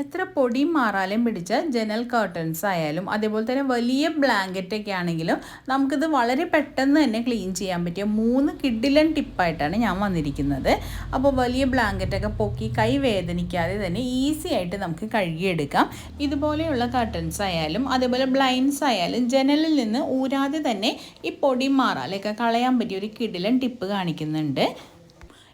എത്ര പൊടി മാറാലും പിടിച്ച ജനൽ കർട്ടൻസ് ആയാലും അതേപോലെ തന്നെ വലിയ ബ്ലാങ്കറ്റൊക്കെ ആണെങ്കിലും നമുക്കിത് വളരെ പെട്ടെന്ന് തന്നെ ക്ലീൻ ചെയ്യാൻ പറ്റിയ മൂന്ന് കിഡിലൻ ടിപ്പായിട്ടാണ് ഞാൻ വന്നിരിക്കുന്നത്. അപ്പോൾ വലിയ ബ്ലാങ്കറ്റൊക്കെ പൊക്കി കൈ വേദനിക്കാതെ തന്നെ ഈസി ആയിട്ട് നമുക്ക് കഴുകിയെടുക്കാം. ഇതുപോലെയുള്ള കർട്ടൻസ് ആയാലും അതേപോലെ ബ്ലൈൻഡ്സ് ആയാലും ജനലിൽ നിന്ന് ഊരാതെ തന്നെ ഈ പൊടി മാറാലൊക്കെ കളയാൻ പറ്റിയ ഒരു കിഡിലൻ ടിപ്പ് കാണിക്കുന്നുണ്ട്.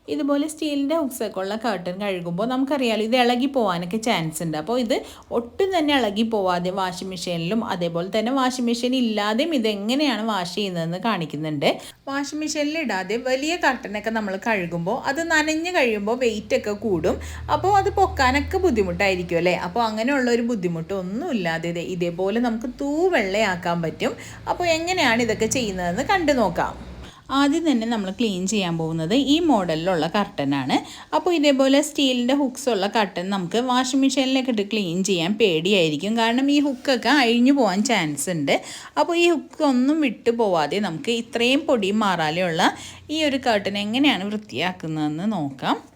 ഇതുപോലെ സ്റ്റീലിന്റെ ഹുക്സൊക്കെ ഉള്ള കർട്ടൻ കഴുകുമ്പോൾ നമുക്കറിയാലോ ഇത് ഇളകി പോകാനൊക്കെ ചാൻസ് ഉണ്ട്. അപ്പോൾ ഇത് ഒട്ടും തന്നെ ഇളകി പോവാതെ വാഷിംഗ് മെഷീനിലും അതേപോലെ തന്നെ വാഷിംഗ് മെഷീൻ ഇല്ലാതെയും ഇത് എങ്ങനെയാണ് വാഷ് ചെയ്യുന്നതെന്ന് കാണിക്കുന്നുണ്ട്. വാഷിംഗ് മെഷീനിൽ ഇടാതെ വലിയ കർട്ടനൊക്കെ നമ്മൾ കഴുകുമ്പോൾ അത് നനഞ്ഞ് കഴിയുമ്പോൾ വെയിറ്റ് ഒക്കെ കൂടും. അപ്പോൾ അത് പൊക്കാനൊക്കെ ബുദ്ധിമുട്ടായിരിക്കും അല്ലേ? അപ്പോൾ അങ്ങനെയുള്ള ഒരു ബുദ്ധിമുട്ട് ഇല്ലാതെ ഇതേപോലെ നമുക്ക് തൂവെള്ളയാക്കാൻ പറ്റും. അപ്പോൾ എങ്ങനെയാണ് ഇതൊക്കെ ചെയ്യുന്നതെന്ന് കണ്ടു നോക്കാം ആദ്യം തന്നെ നമ്മൾ ക്ലീൻ ചെയ്യാൻ പോകുന്നത് ഈ മോഡലിലുള്ള കർട്ടനാണ് അപ്പോൾ ഇതേപോലെ സ്റ്റീലിന്റെ ഹുക്സ് ഉള്ള കർട്ടൻ നമുക്ക് വാഷിംഗ് മെഷീനിലേക്ക് ഇട്ട് ക്ലീൻ ചെയ്യാൻ പേടിയായിരിക്കും. കാരണം ഈ ഹുക്കൊക്കെ അഴിഞ്ഞു പോകാൻ ചാൻസ് ഉണ്ട്. അപ്പോൾ ഈ ഹുക്ക് ഒന്നും വിട്ടു പോവാതെ നമുക്ക് ഇത്രയും പൊടിയും മാറാലെയുള്ള ഈ ഒരു കർട്ടൻ എങ്ങനെയാണ് വൃത്തിയാക്കുന്നതെന്ന് നോക്കാം.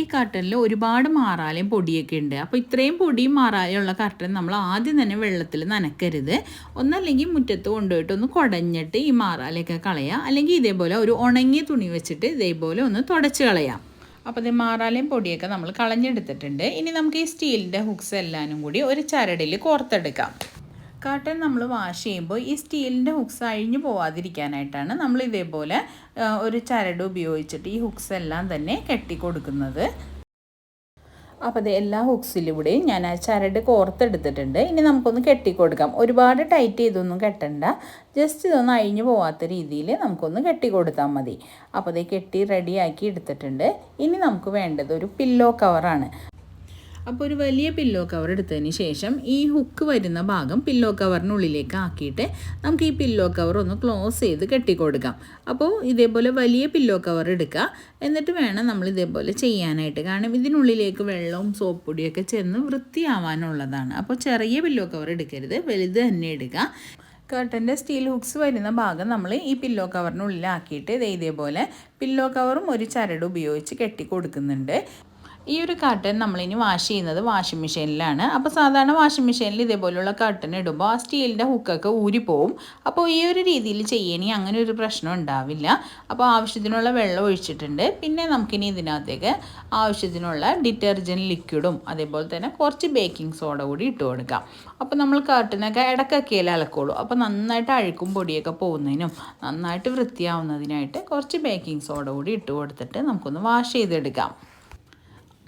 ഈ കർട്ടനിൽ ഒരുപാട് മാറാലയും പൊടിയൊക്കെ ഉണ്ട്. അപ്പോൾ ഇത്രയും പൊടിയും മാറാലയുള്ള കർട്ടൻ നമ്മൾ ആദ്യം തന്നെ വെള്ളത്തിൽ നനക്കരുത്. ഒന്നല്ലെങ്കിൽ മുറ്റത്ത് കൊണ്ടുപോയിട്ട് ഒന്ന് കുടഞ്ഞിട്ട് ഈ മാറാലയൊക്കെ കളയാം. അല്ലെങ്കിൽ ഇതേപോലെ ഒരു ഉണങ്ങിയ തുണി വെച്ചിട്ട് ഇതേപോലെ ഒന്ന് തുടച്ച് കളയാം. അപ്പോൾ ഇത് മാറാലയും പൊടിയൊക്കെ നമ്മൾ കളഞ്ഞെടുത്തിട്ടുണ്ട്. ഇനി നമുക്ക് ഈ സ്റ്റീലിന്റെ ഹുക്സ് എല്ലാനും കൂടി ഒരു ചരടിൽ കോർത്തെടുക്കാം. കർട്ടൻ നമ്മൾ വാഷ് ചെയ്യുമ്പോൾ ഈ സ്റ്റീലിന്റെ ഹുക്സ് അഴിഞ്ഞു പോവാതിരിക്കാനായിട്ടാണ് നമ്മൾ ഇതേപോലെ ഒരു ചരട് ഉപയോഗിച്ചിട്ട് ഈ ഹുക്സ് എല്ലാം തന്നെ കെട്ടി കൊടുക്കുന്നത് അപ്പോൾ അത് എല്ലാ ഹുക്സിലൂടെയും ഞാൻ ആ ചരട് കോർത്തെടുത്തിട്ടുണ്ട്. ഇനി നമുക്കൊന്ന് കെട്ടിക്കൊടുക്കാം. ഒരുപാട് ടൈറ്റ് ചെയ്തൊന്നും കെട്ടണ്ട. ജസ്റ്റ് ഇതൊന്ന് അഴിഞ്ഞു പോവാത്ത രീതിയിൽ നമുക്കൊന്ന് കെട്ടിക്കൊടുത്താൽ മതി. അപ്പോൾ അത് കെട്ടി റെഡിയാക്കി എടുത്തിട്ടുണ്ട്. ഇനി നമുക്ക് വേണ്ടത് ഒരു പില്ലോ കവറാണ് അപ്പോൾ ഒരു വലിയ പില്ലോ കവർ എടുത്തതിന് ശേഷം ഈ ഹുക്ക് വരുന്ന ഭാഗം പില്ലോ കവറിനുള്ളിലേക്ക് ആക്കിയിട്ട് നമുക്ക് ഈ പില്ലോ കവർ ഒന്ന് ക്ലോസ് ചെയ്ത് കെട്ടിക്കൊടുക്കാം. അപ്പോൾ ഇതേപോലെ വലിയ പില്ലോ കവർ എടുക്കുക. എന്നിട്ട് വേണം നമ്മൾ ഇതേപോലെ ചെയ്യാനായിട്ട്. കാരണം ഇതിനുള്ളിലേക്ക് വെള്ളവും സോപ്പ് പൊടിയൊക്കെ ചെന്ന് വൃത്തിയാവാനുള്ളതാണ്. അപ്പോൾ ചെറിയ പില്ലോ കവർ എടുക്കരുത്. വലുത് തന്നെ എടുക്കുക. കർട്ടന്റെ സ്റ്റീൽ ഹുക്സ് വരുന്ന ഭാഗം നമ്മൾ ഈ പില്ലോ കവറിനുള്ളിലാക്കിയിട്ട് ഇതേപോലെ പില്ലോ കവറും ഒരു ചരട് ഉപയോഗിച്ച് കെട്ടി കൊടുക്കുന്നുണ്ട് ഈ ഒരു കർട്ടൻ നമ്മളിനി വാഷ് ചെയ്യുന്നത് വാഷിംഗ് മെഷീനിലാണ് അപ്പോൾ സാധാരണ വാഷിംഗ് മെഷീനിൽ ഇതേപോലെയുള്ള കർട്ടൻ ഇടുമ്പോൾ ആ സ്റ്റീലിന്റെ ഹുക്കൊക്കെ ഊരിപ്പോവും. അപ്പോൾ ഈ ഒരു രീതിയിൽ ചെയ്യണി അങ്ങനെ ഒരു പ്രശ്നം ഉണ്ടാവില്ല. അപ്പോൾ ആവശ്യത്തിനുള്ള വെള്ളം ഒഴിച്ചിട്ടുണ്ട്. പിന്നെ നമുക്കിനി ഇതിനകത്തേക്ക് ആവശ്യത്തിനുള്ള ഡിറ്റർജന്റ് ലിക്വിഡും അതേപോലെ തന്നെ കുറച്ച് ബേക്കിംഗ് സോഡ കൂടി ഇട്ട് കൊടുക്കാം. അപ്പോൾ നമ്മൾ കർട്ടനൊക്കെ ഇടക്കൊക്കെ അലക്കുള്ളൂ. അപ്പോൾ നന്നായിട്ട് അഴുക്കും പൊടിയൊക്കെ പോകുന്നതിനും നന്നായിട്ട് വൃത്തിയാവുന്നതിനായിട്ട് കുറച്ച് ബേക്കിംഗ് സോഡ കൂടി ഇട്ട് കൊടുത്തിട്ട് നമുക്കൊന്ന് വാഷ് ചെയ്തെടുക്കാം.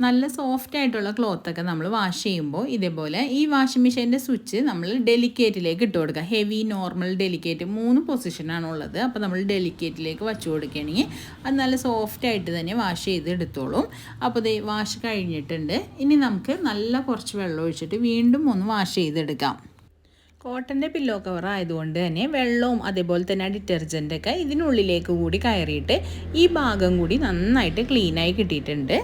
നല്ല സോഫ്റ്റ് ആയിട്ടുള്ള ക്ലോത്തൊക്കെ നമ്മൾ വാഷ് ചെയ്യുമ്പോൾ ഇതേപോലെ ഈ വാഷിംഗ് മെഷീന്റെ സ്വിച്ച് നമ്മൾ ഡെലിക്കേറ്റിലേക്ക് ഇട്ട് കൊടുക്കുക ഹെവി നോർമൽ ഡെലിക്കേറ്റ് മൂന്ന് പൊസിഷനാണ് ഉള്ളത്. അപ്പോൾ നമ്മൾ ഡെലിക്കേറ്റിലേക്ക് വച്ചു കൊടുക്കുകയാണെങ്കിൽ അത് നല്ല സോഫ്റ്റ് ആയിട്ട് തന്നെ വാഷ് ചെയ്ത് എടുത്തോളും. അപ്പോൾ ഇത് വാഷ് കഴിഞ്ഞിട്ടുണ്ട്. ഇനി നമുക്ക് നല്ല കുറച്ച് വെള്ളം ഒഴിച്ചിട്ട് വീണ്ടും ഒന്ന് വാഷ് ചെയ്തെടുക്കാം. കോട്ടന്റെ പില്ലോ കവർ ആയതുകൊണ്ട് തന്നെ വെള്ളവും അതേപോലെ തന്നെ ഡിറ്റർജന്റൊക്കെ ഇതിനുള്ളിലേക്ക് കൂടി കയറിയിട്ട് ഈ ഭാഗം കൂടി നന്നായിട്ട് ക്ലീനായി കിട്ടിയിട്ടുണ്ട്.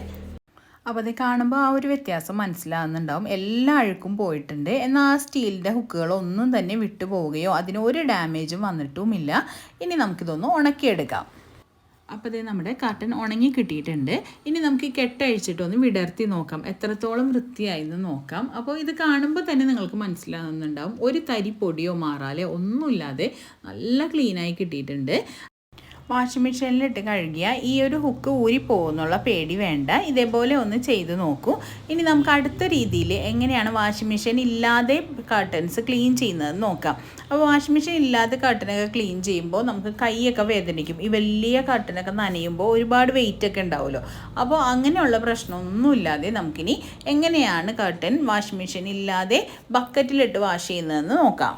അപ്പോൾ അത് കാണുമ്പോൾ ആ ഒരു വ്യത്യാസം മനസ്സിലാകുന്നുണ്ടാവും. എല്ലാ അഴുക്കും പോയിട്ടുണ്ട്. എന്നാൽ ആ സ്റ്റീലിന്റെ ഹുക്കുകളൊന്നും തന്നെ വിട്ടു പോവുകയോ അതിന് ഒരു ഡാമേജും വന്നിട്ടുമില്ല. ഇനി നമുക്കിതൊന്ന് ഉണക്കിയെടുക്കാം. അപ്പോൾ ഇത് നമ്മുടെ കർട്ടൻ ഉണങ്ങി കിട്ടിയിട്ടുണ്ട്. ഇനി നമുക്ക് ഈ കെട്ടഴിച്ചിട്ടൊന്ന് വിടർത്തി നോക്കാം. എത്രത്തോളം വൃത്തിയായി എന്ന് നോക്കാം. അപ്പോൾ ഇത് കാണുമ്പോൾ തന്നെ നിങ്ങൾക്ക് മനസ്സിലാകുന്നുണ്ടാവും. ഒരു തരി പൊടിയോ മാറാലേ ഒന്നുമില്ലാതെ നല്ല ക്ലീനായി കിട്ടിയിട്ടുണ്ട്. വാഷിംഗ് മെഷീനിലിട്ട് കഴുകിയ ഈ ഒരു ഹുക്ക് ഊരി പോകുന്നുള്ള പേടി വേണ്ട. ഇതേപോലെ ഒന്ന് ചെയ്ത് നോക്കൂ. ഇനി നമുക്ക് അടുത്ത രീതിയിൽ എങ്ങനെയാണ് വാഷിംഗ് മെഷീൻ ഇല്ലാതെ കർട്ടൻസ് ക്ലീൻ ചെയ്യുന്നത് നോക്കാം. അപ്പോൾ വാഷിംഗ് മെഷീൻ ഇല്ലാതെ കർട്ടനൊക്കെ ക്ലീൻ ചെയ്യുമ്പോൾ നമുക്ക് കൈയൊക്കെ വേദനിക്കും. ഈ വലിയ കർട്ടനൊക്കെ നനയുമ്പോൾ ഒരുപാട് വെയിറ്റ് ഒക്കെ ഉണ്ടാവുമല്ലോ. അപ്പോൾ അങ്ങനെയുള്ള പ്രശ്നമൊന്നുമില്ലാതെ നമുക്കിനി എങ്ങനെയാണ് കർട്ടൻ വാഷിംഗ് മെഷീൻ ഇല്ലാതെ ബക്കറ്റിലിട്ട് വാഷ് ചെയ്യുന്നതെന്ന് നോക്കാം.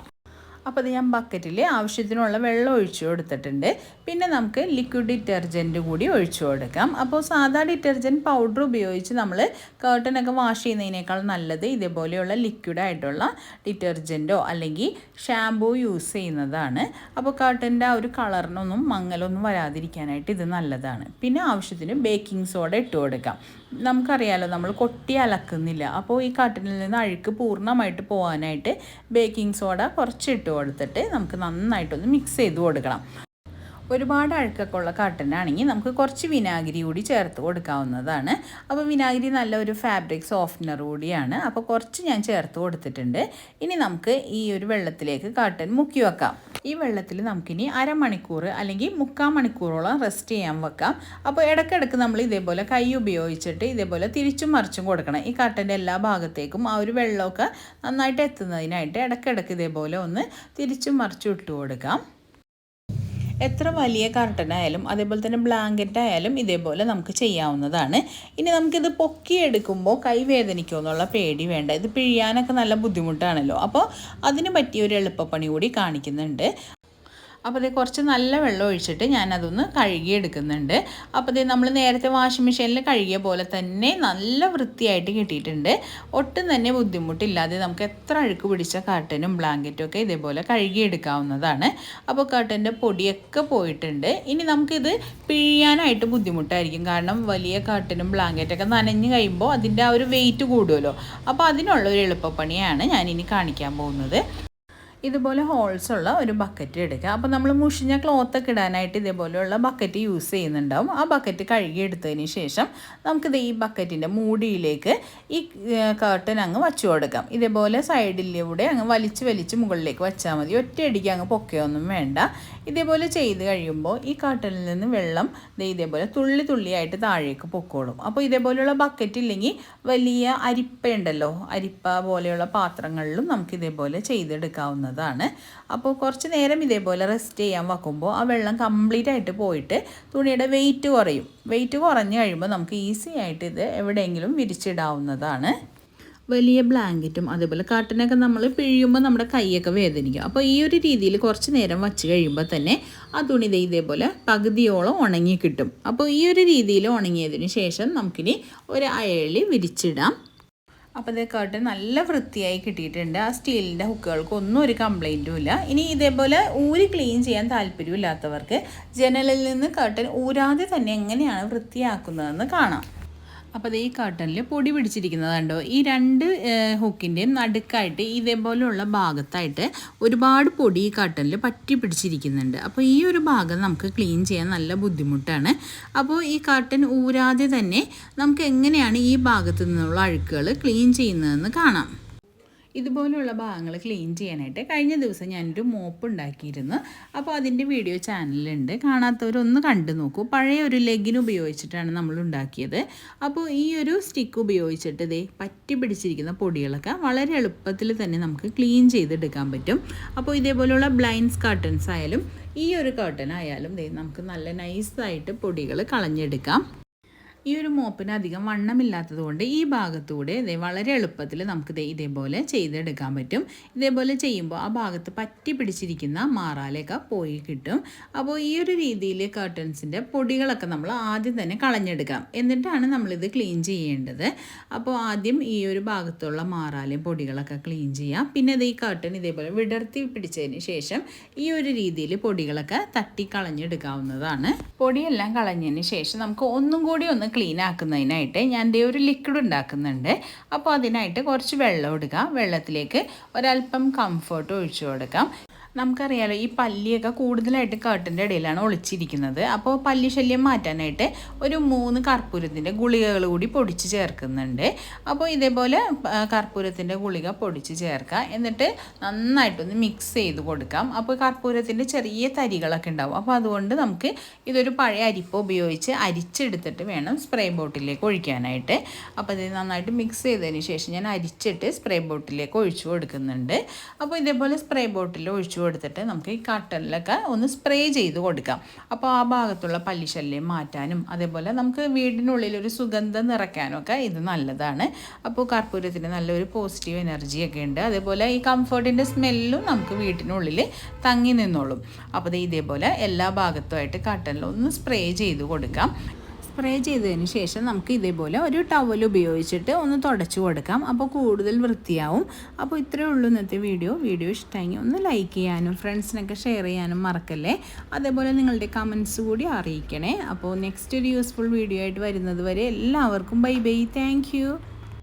അപ്പോൾ അത് ഞാൻ ബക്കറ്റിൽ ആവശ്യത്തിനുള്ള വെള്ളം ഒഴിച്ചു കൊടുത്തിട്ടുണ്ട്. പിന്നെ നമുക്ക് ലിക്വിഡ് ഡിറ്റർജന്റ് കൂടി ഒഴിച്ചു കൊടുക്കാം. അപ്പോൾ സാധാ ഡിറ്റർജന്റ് പൗഡർ ഉപയോഗിച്ച് നമ്മൾ കേർട്ടനൊക്കെ വാഷ് ചെയ്യുന്നതിനേക്കാൾ നല്ലത് ഇതേപോലെയുള്ള ലിക്വിഡായിട്ടുള്ള ഡിറ്റർജന്റോ അല്ലെങ്കിൽ ഷാമ്പൂ യൂസ് ചെയ്യുന്നതാണ്. അപ്പോൾ കേർട്ടന്റെ ആ ഒരു കളറിനൊന്നും മങ്ങലൊന്നും വരാതിരിക്കാനായിട്ട് ഇത് നല്ലതാണ്. പിന്നെ ആവശ്യത്തിന് ബേക്കിംഗ് സോഡ ഇട്ട് കൊടുക്കാം. നമുക്കറിയാലോ നമ്മൾ കൊട്ടി അലക്കുന്നില്ല. അപ്പോൾ ഈ കട്ടനിൽ നിന്ന് അഴുക്ക് പൂർണമായിട്ട് പോകാനായിട്ട് ബേക്കിംഗ് സോഡ കുറച്ച് ഇട്ട് കൊടുത്തിട്ട് നമുക്ക് നന്നായിട്ടൊന്ന് മിക്സ് ചെയ്ത് കൊടുക്കണം. ഒരുപാട് അഴുക്കൊക്കെ കട്ടനാണെങ്കിൽ നമുക്ക് കുറച്ച് വിനാഗിരി കൂടി ചേർത്ത് കൊടുക്കാവുന്നതാണ്. അപ്പോൾ വിനാഗിരി നല്ലൊരു ഫാബ്രിക് സോഫ്റ്റ്നർ കൂടിയാണ്. അപ്പോൾ കുറച്ച് ഞാൻ ചേർത്ത് കൊടുത്തിട്ടുണ്ട്. ഇനി നമുക്ക് ഈ ഒരു വെള്ളത്തിലേക്ക് കാട്ടൻ മുക്കി വെക്കാം. ഈ വെള്ളത്തിൽ നമുക്കിനി അരമണിക്കൂർ അല്ലെങ്കിൽ മുക്കാൽ മണിക്കൂറോളം റെസ്റ്റ് ചെയ്യാൻ വെക്കാം. അപ്പോൾ ഇടയ്ക്കിടയ്ക്ക് നമ്മൾ ഇതേപോലെ കൈ ഉപയോഗിച്ചിട്ട് ഇതേപോലെ തിരിച്ചും മറിച്ചും കൊടുക്കണം. ഈ കാട്ടന്റെ എല്ലാ ഭാഗത്തേക്കും ആ ഒരു വെള്ളമൊക്കെ നന്നായിട്ട് എത്തുന്നതിനായിട്ട് ഇടയ്ക്കിടയ്ക്ക് ഇതേപോലെ ഒന്ന് തിരിച്ചും മറിച്ചും ഇട്ട് കൊടുക്കാം. എത്ര വലിയ കർട്ടൻ ആയാലും അതേപോലെ തന്നെ ബ്ലാങ്കറ്റ് ആയാലും ഇതേപോലെ നമുക്ക് ചെയ്യാവുന്നതാണ്. ഇനി നമുക്കിത് പൊക്കിയെടുക്കുമ്പോൾ കൈ വേദനിക്കുമോ എന്നുള്ള പേടി വേണ്ട. ഇത് പിഴിയാനൊക്കെ നല്ല ബുദ്ധിമുട്ടാണല്ലോ. അപ്പോൾ അതിന് പറ്റിയ ഒരു എളുപ്പപ്പണി കൂടി കാണിക്കുന്നുണ്ട്. അപ്പോൾ ഇത് കുറച്ച് നല്ല വെള്ളം ഒഴിച്ചിട്ട് ഞാനതൊന്ന് കഴുകിയെടുക്കുന്നുണ്ട്. അപ്പോൾ ഇത് നമ്മൾ നേരത്തെ വാഷിംഗ് മെഷീനിൽ കഴുകിയ പോലെ തന്നെ നല്ല വൃത്തിയായിട്ട് കിട്ടിയിട്ടുണ്ട്. ഒട്ടും തന്നെ ബുദ്ധിമുട്ടില്ലാതെ നമുക്ക് എത്ര അഴുക്ക് പിടിച്ച കർട്ടനും ബ്ലാങ്കറ്റും ഒക്കെ ഇതേപോലെ കഴുകിയെടുക്കാവുന്നതാണ്. അപ്പോൾ കർട്ടന്റെ പൊടിയൊക്കെ പോയിട്ടുണ്ട്. ഇനി നമുക്കിത് പിഴിയാനായിട്ട് ബുദ്ധിമുട്ടായിരിക്കും. കാരണം വലിയ കർട്ടനും ബ്ലാങ്കറ്റൊക്കെ നനഞ്ഞ് കഴിയുമ്പോൾ അതിന്റെ ആ ഒരു വെയിറ്റ് കൂടുമല്ലോ. അപ്പോൾ അതിനുള്ള ഒരു എളുപ്പപ്പണിയാണ് ഞാനിനി കാണിക്കാൻ പോകുന്നത്. ഇതുപോലെ ഹോൾസ് ഉള്ള ഒരു ബക്കറ്റ് എടുക്കുക. അപ്പോൾ നമ്മൾ മുഷിഞ്ഞ ക്ലോത്ത് ക്ലോത്തൊക്കെ ഇടാനായിട്ട് ഇതേപോലെയുള്ള ബക്കറ്റ് യൂസ് ചെയ്യുന്നുണ്ടാവും. ആ ബക്കറ്റ് കഴുകി എടുത്തതിന് ശേഷം നമുക്കിത് ഈ ബക്കറ്റിന്റെ മൂടിയിലേക്ക് ഈ കർട്ടൻ അങ്ങ് വച്ചു കൊടുക്കാം. ഇതേപോലെ സൈഡിലൂടെ അങ്ങ് വലിച്ച് വലിച്ച് മുകളിലേക്ക് വെച്ചാൽ മതി. ഒറ്റയടിക്ക് അങ്ങ് പൊക്കയൊന്നും വേണ്ട. ഇതേപോലെ ചെയ്ത് കഴിയുമ്പോൾ ഈ കാട്ടലിൽ നിന്ന് വെള്ളം ഇതേപോലെ തുള്ളി തുള്ളിയായിട്ട് താഴേക്ക് പൊക്കോളും. അപ്പോൾ ഇതേപോലെയുള്ള ബക്കറ്റ് ഇല്ലെങ്കിൽ വലിയ അരിപ്പ ഉണ്ടല്ലോ അരിപ്പ പോലെയുള്ള പാത്രങ്ങളിലും നമുക്ക് ഇതേപോലെ ചെയ്തെടുക്കാവുന്നതാണ്. അപ്പോൾ കുറച്ച് നേരം ഇതേപോലെ റെസ്റ്റ് ചെയ്യാൻ വെക്കുമ്പോൾ ആ വെള്ളം കംപ്ലീറ്റ് ആയിട്ട് പോയിട്ട് തുണിയുടെ വെയിറ്റ് കുറയും. വെയിറ്റ് കുറഞ്ഞു കഴിയുമ്പോൾ നമുക്ക് ഈസി ആയിട്ട് ഇത് എവിടെയെങ്കിലും വിരിച്ചിടാവുന്നതാണ്. വലിയ ബ്ലാങ്കറ്റും അതേപോലെ കാട്ടനൊക്കെ നമ്മൾ പിഴിയുമ്പോൾ നമ്മുടെ കൈയൊക്കെ വേദനിക്കും. അപ്പോൾ ഈ ഒരു രീതിയിൽ കുറച്ച് നേരം വച്ച് കഴിയുമ്പോൾ തന്നെ ആ തുണി ഇതേപോലെ പകുതിയോളം ഉണങ്ങി കിട്ടും. അപ്പോൾ ഈ ഒരു രീതിയിൽ ഉണങ്ങിയതിന് ശേഷം നമുക്കിനി ഒരു അയളി വിരിച്ചിടാം. അപ്പോൾ ഇത് കാട്ട് നല്ല വൃത്തിയായി കിട്ടിയിട്ടുണ്ട്. ആ സ്റ്റീലിന്റെ ഹുക്കുകൾക്ക് ഒന്നും ഒരു കംപ്ലൈന്റും ഇല്ല. ഇനി ഇതേപോലെ ഊരി ക്ലീൻ ചെയ്യാൻ താല്പര്യമില്ലാത്തവർക്ക് ജനലിൽ നിന്ന് കാട്ടൻ ഊരാതെ തന്നെ എങ്ങനെയാണ് വൃത്തിയാക്കുന്നതെന്ന് കാണാം. അപ്പോൾ ഈ കർട്ടനിൽ പൊടി പിടിച്ചിരിക്കുന്നത് കണ്ടോ ഈ രണ്ട് ഹുക്കിന്റെയും നടുക്കായിട്ട് ഇതേപോലെയുള്ള ഭാഗത്തായിട്ട് ഒരുപാട് പൊടി ഈ കർട്ടനിൽ പറ്റി പിടിച്ചിരിക്കുന്നുണ്ട്. അപ്പോൾ ഈ ഒരു ഭാഗം നമുക്ക് ക്ലീൻ ചെയ്യാൻ നല്ല ബുദ്ധിമുട്ടാണ്. അപ്പോൾ ഈ കർട്ടൻ ഊരാതെ തന്നെ നമുക്ക് എങ്ങനെയാണ് ഈ ഭാഗത്തു നിന്നുള്ള അഴുക്കുകൾ ക്ലീൻ ചെയ്യുന്നതെന്ന് കാണാം. ഇതുപോലുള്ള ഭാഗങ്ങൾ ക്ലീൻ ചെയ്യാനായിട്ട് കഴിഞ്ഞ ദിവസം ഞാനൊരു മോപ്പ് ഉണ്ടാക്കിയിരുന്നു. അപ്പോൾ അതിന്റെ വീഡിയോ ചാനലുണ്ട് കാണാത്തവരൊന്ന് കണ്ടു നോക്കൂ. പഴയ ഒരു ലെഗിൻ ഉപയോഗിച്ചിട്ടാണ് നമ്മൾ ഉണ്ടാക്കിയത്. അപ്പോൾ ഈ ഒരു സ്റ്റിക്ക് ഉപയോഗിച്ചിട്ട് ഇതേ പറ്റി പിടിച്ചിരിക്കുന്ന പൊടികളൊക്കെ വളരെ എളുപ്പത്തിൽ തന്നെ നമുക്ക് ക്ലീൻ ചെയ്തെടുക്കാൻ പറ്റും. അപ്പോൾ ഇതേപോലെയുള്ള ബ്ലൈൻഡ്സ് കർട്ടൻസ് ആയാലും ഈ ഒരു കർട്ടൻ ആയാലും നമുക്ക് നല്ല നൈസായിട്ട് പൊടികൾ കളഞ്ഞെടുക്കാം. ഈ ഒരു മോപ്പിന് അധികം വണ്ണമില്ലാത്തത് കൊണ്ട് ഈ ഭാഗത്തൂടെ ഇതേ വളരെ എളുപ്പത്തിൽ നമുക്ക് ഇതേപോലെ ചെയ്തെടുക്കാൻ പറ്റും. ഇതേപോലെ ചെയ്യുമ്പോൾ ആ ഭാഗത്ത് പറ്റി പിടിച്ചിരിക്കുന്ന മാറാലൊക്കെ പോയി കിട്ടും. അപ്പോൾ ഈ ഒരു രീതിയിൽ കർട്ടൻസിന്റെ പൊടികളൊക്കെ നമ്മൾ ആദ്യം തന്നെ കളഞ്ഞെടുക്കാം. എന്നിട്ടാണ് നമ്മളിത് ക്ലീൻ ചെയ്യേണ്ടത്. അപ്പോൾ ആദ്യം ഈ ഒരു ഭാഗത്തുള്ള മാറാലയും പൊടികളൊക്കെ ക്ലീൻ ചെയ്യാം. പിന്നെ ഇത് ഈ കർട്ടൻ ഇതേപോലെ വിടർത്തി പിടിച്ചതിന് ശേഷം ഈ ഒരു രീതിയിൽ പൊടികളൊക്കെ തട്ടി കളഞ്ഞെടുക്കാവുന്നതാണ്. പൊടിയെല്ലാം കളഞ്ഞതിന് ശേഷം നമുക്ക് ഒന്നും കൂടി ഒന്ന് ക്ലീൻ ആക്കുന്നതിനായിട്ട് ഞാൻ ദേ ഒരു ലിക്വിഡ് ഉണ്ടാക്കുന്നുണ്ട്. അപ്പോൾ അതിനായിട്ട് കുറച്ച് വെള്ളം എടുക്കാം വെള്ളത്തിലേക്ക് ഒരല്പം കംഫർട്ട് ഒഴിച്ചു കൊടുക്കാം. നമുക്കറിയാലോ ഈ പല്ലിയൊക്കെ കൂടുതലായിട്ട് കേട്ടിന്റെ ഇടയിലാണ് ഒളിച്ചിരിക്കുന്നത്. അപ്പോൾ പല്ലി ശല്യം മാറ്റാനായിട്ട് ഒരു മൂന്ന് കർപ്പൂരത്തിന്റെ ഗുളികകൾ കൂടി പൊടിച്ച് ചേർക്കുന്നുണ്ട്. അപ്പോൾ ഇതേപോലെ കർപ്പൂരത്തിന്റെ ഗുളിക പൊടിച്ച് ചേർക്കുക. എന്നിട്ട് നന്നായിട്ടൊന്ന് മിക്സ് ചെയ്ത് കൊടുക്കാം. അപ്പോൾ കർപ്പൂരത്തിന്റെ ചെറിയ തരികളൊക്കെ ഉണ്ടാവും. അപ്പോൾ അതുകൊണ്ട് നമുക്ക് ഇതൊരു പഴയ അരിപ്പ ഉപയോഗിച്ച് അരിച്ചെടുത്തിട്ട് വേണം സ്പ്രേ ബോട്ടിലേക്ക് ഒഴിക്കാനായിട്ട്. അപ്പോൾ ഇത് നന്നായിട്ട് മിക്സ് ചെയ്തതിന് ശേഷം ഞാൻ അരിച്ചിട്ട് സ്പ്രേ ബോട്ടിലേക്ക് ഒഴിച്ചു കൊടുക്കുന്നുണ്ട്. അപ്പോൾ ഇതേപോലെ സ്പ്രേ ബോട്ടിൽ ഒഴിച്ചു കൊടുത്തിട്ട് നമുക്ക് ഈ കട്ടനിലൊക്കെ ഒന്ന് സ്പ്രേ ചെയ്ത് കൊടുക്കാം. അപ്പോൾ ആ ഭാഗത്തുള്ള പല്ലിശല്യം മാറ്റാനും അതേപോലെ നമുക്ക് വീടിനുള്ളിൽ ഒരു സുഗന്ധം നിറയ്ക്കാനൊക്കെ ഇത് നല്ലതാണ്. അപ്പോൾ കർപ്പൂരത്തിന് നല്ലൊരു പോസിറ്റീവ് എനർജിയൊക്കെ ഉണ്ട്. അതേപോലെ ഈ കംഫർട്ടിന്റെ സ്മെല്ലും നമുക്ക് വീട്ടിനുള്ളിൽ തങ്ങി നിന്നോളും. അപ്പോൾ ഇതേപോലെ എല്ലാ ഭാഗത്തുമായിട്ട് കട്ടനിൽ ഒന്ന് സ്പ്രേ ചെയ്ത് കൊടുക്കാം. സ്പ്രേ ചെയ്തതിന് ശേഷം നമുക്ക് ഇതേപോലെ ഒരു ടവൽ ഉപയോഗിച്ചിട്ട് ഒന്ന് തുടച്ചു കൊടുക്കാം. അപ്പോൾ കൂടുതൽ വൃത്തിയാവും. അപ്പോൾ ഇത്രയേ ഉള്ളൂ ഇന്നത്തെ വീഡിയോ വീഡിയോ ഇഷ്ടമെങ്കിൽ ഒന്ന് ലൈക്ക് ചെയ്യാനും ഫ്രണ്ട്സിനൊക്കെ ഷെയർ ചെയ്യാനും മറക്കല്ലേ? അതേപോലെ നിങ്ങളുടെ കമൻസ് കൂടി അറിയിക്കണേ. അപ്പോൾ നെക്സ്റ്റ് ഒരു യൂസ്ഫുൾ വീഡിയോ ആയിട്ട് വരുന്നത് വരെ എല്ലാവർക്കും ബൈ ബൈ താങ്ക്